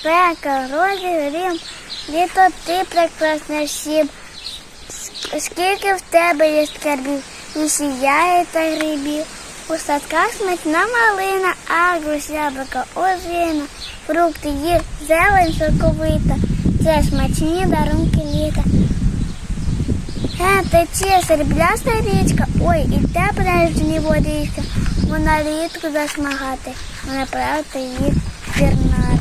Спека, розігрім, літо ти прекрасна всім. Скільки в тебе є скарбів, і сіяє та грибів. У садках смачна малина, агрус, яблука, ожина, фрукти є, зелень соковита. Це смачні дарунки літа. Е, тече серебряста річка, ой, і тепла жні водичка. Вона рідко засмагати, вона правда їх пірнати.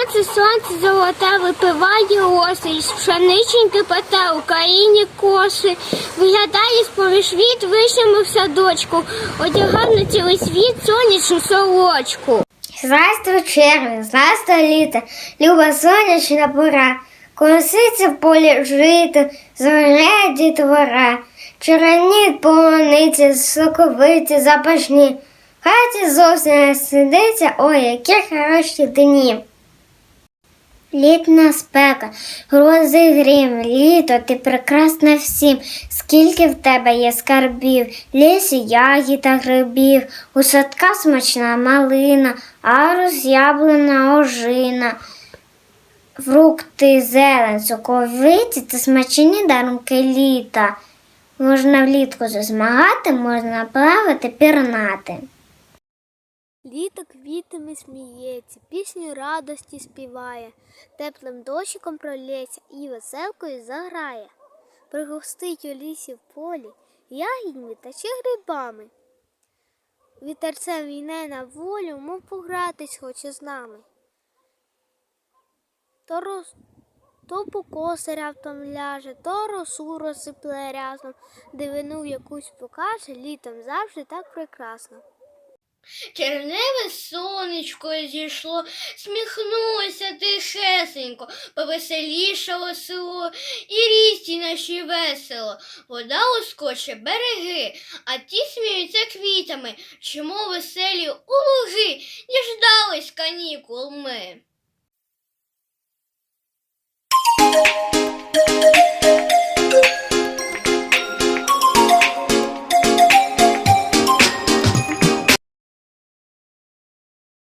Сонце, сонце золоте випиває осень, з пшениченьки пете у країні. Виглядає з-поміж віт вишнями в садочку, одягав на цілий світ сонячну сорочку. Здрастуй червень, здрастуй літо, люба сонячна пора. Колоситься в полі жито, зоряє дітвора. Череніт полуниці, соковиті, запашні. Хаті зовсім не сидиться, ой, які хороші дні. Літна спека, грози грім, літо, ти прекрасна всім. Скільки в тебе є скарбів, лісі ягід та грибів, у садка смачна малина, арус, яблуна, ожина. Фрукти, зелень, соковиті та смачні дарунки літа. Можна влітку засмагати, можна плавати, пірнати. Літо квітами сміється, пісню радості співає, теплим дощиком пролється і веселкою заграє. Пригостить у лісі в полі ягідьми та чи грибами. Вітерцем війне на волю, мов погратись хоче з нами. То, роз... то покоси раптом ляже, то росу розсипле рясном, дивину якусь покаже, літом завжди так прекрасно. Черневе сонечко зійшло, сміхнулося тихесенько, повеселішало село, і рісті наші весело. Вода ускоче береги, а ті сміються квітами, чому веселі у луги діждались канікул ми.